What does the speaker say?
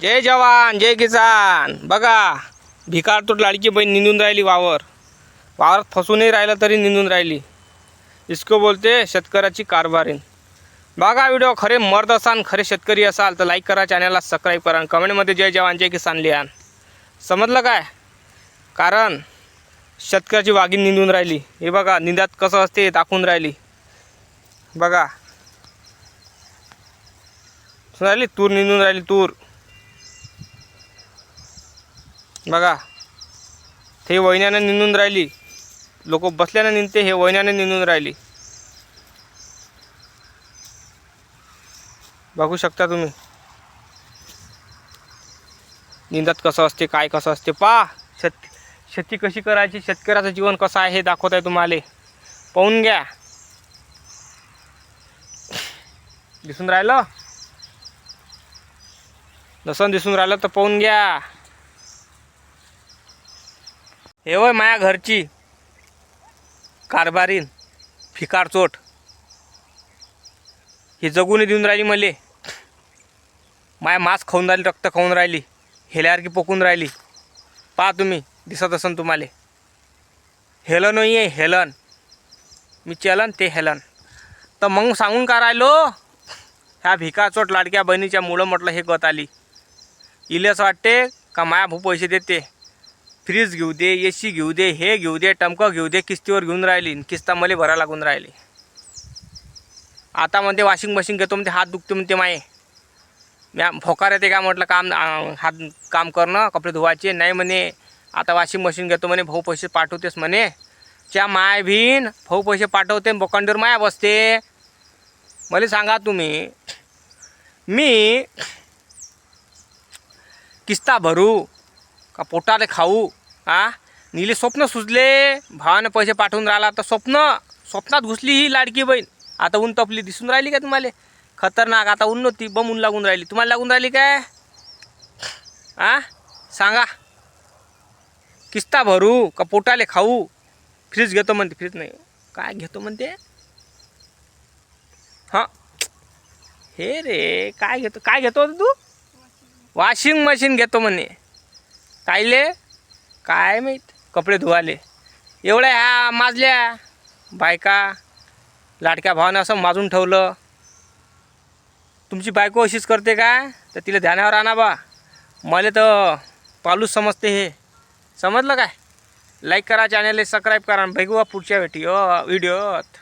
जय जवान जय किसान. बघा भिकार तो लाडकी बहीण निंदून राहिली वावर. वावरात फसूनही राहिलं तरी निंदून राहिली. इसको बोलते शेतकऱ्याची कारभारीन. बघा व्हिडिओ खरे मर्द असाल खरे शेतकरी असाल तर लाईक करा चॅनलला सबस्क्राईब करा. कमेंटमध्ये जय जवान जय किसान लिहा. समजलं काय? कारण शेतकऱ्याची वाघीण निंदून राहिली. हे बघा निंदात कसं असते दाखवून राहिली. बघा. राहिली तूर निंदून राहिली तूर. बघा ते वहिन्यानं निंदून राहिली. लोक बसल्यानं निंदते हे वहिन्यानं निंदून राहिली. बघू शकता तुम्ही. निंदात कसं असते काय कसं असते? पा शेत शेती कशी करायची शेतकऱ्याचं जीवन कसं आहे हे दाखवत आहे तुम्हाला. पाहून घ्या. दिसून राहिलं? नसन दिसून राहिलं तर पाहून घ्या. हे वय माया घरची. कारभारीन. फिकार चोट. ही जगून देऊन राहिली मले. माया मांस खाऊन राहिली रक्त खाऊन राहिली. हेल्यासारखी पोकून राहिली. पहा तुम्ही दिसत असन तुम्हाला. हेलन आहे हेलन. मी चलन ते हेलन. तर मग सांगून का राहिलो? ह्या भिकाचोट लाडक्या बहिणीच्या मुलं म्हटलं हे गत आली. इलेच वाटते का माया भू पैसे देते? फ्रीज घेऊ दे ए सी घेऊ दे हे घेऊ दे टमकं घेऊ दे किस्तीवर घेऊन राहिली किस्ता मला भरा लागून राहिली. आता म्हणते वॉशिंग मशीन घेतो म्हणते हात दुखते म्हणते माये. म्या फोकार येते का म्हटलं काम हात काम करणं कपडे धुवायचे नाही म्हणे. आता वॉशिंग मशीन घेतो म्हणे भाऊ पैसे पाठवतेस म्हणे. च्या माय भीन भाऊ पैसे पाठवते बोकंडीवर माया बसते. मला सांगा तुम्ही मी किस्ता भरू का पोटाले खाऊ आ? नीले स्वप्न सुचले भावाने पैसे पाठवून राहिला तर स्वप्न स्वप्नात घुसली ही लाडकी बहीण. आता ऊन तपली दिसून राहिली का तुम्हाला? खतरनाक आता ऊन नव्हती बम ऊन लागून राहिली. तुम्हाला लागून राहिली काय? आ? सांगा. किस्ता भरू का पोटाले खाऊ? फ्रीज घेतो म्हणते फ्रीज नाही. काय घेतो म्हणते? हां? हे रे काय घेतो काय घेतो तू? वॉशिंग मशीन घेतो म्हणे. कायले काय माहीत कपडे धुवाले. एवढ्या ह्या माजल्या बायका लाडक्या भावानं असं माजून ठेवलं. तुमची बायको अशीच करते काय तर तिला ध्यानावर आणा बा. मला तर पालूच समजते हे. समजलं काय? लाईक करा चॅनलला सबस्क्राईब करा बघू पुढच्या भेटी व्हिडिओत